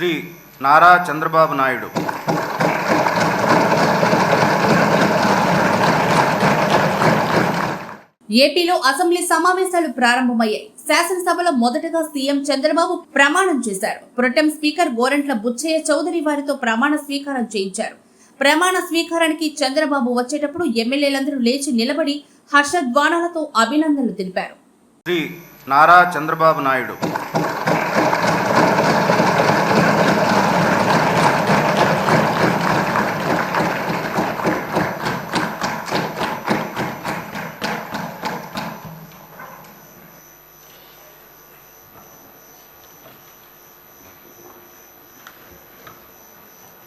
శ్రీ నారా చంద్రబాబు నాయుడు. ఏపీలో అసెంబ్లీ సమావేశాలు ప్రారంభమయ్యాయి. శాసనసభలో మొదటగా సీఎం చంద్రబాబు ప్రమాణం చేశారు. ప్రొటెం స్పీకర్ గోరంట్ల బుచ్చయ్య చౌదరి వారితో ప్రమాణ స్వీకారం చేయించారు. ప్రమాణ స్వీకారానికి చంద్రబాబు వచ్చేటప్పుడు ఎమ్మెల్యేలందరూ లేచి నిలబడి హర్షధ్వానాలతో అభినందనలు తెలిపారు. శ్రీ నారా చంద్రబాబు నాయుడు.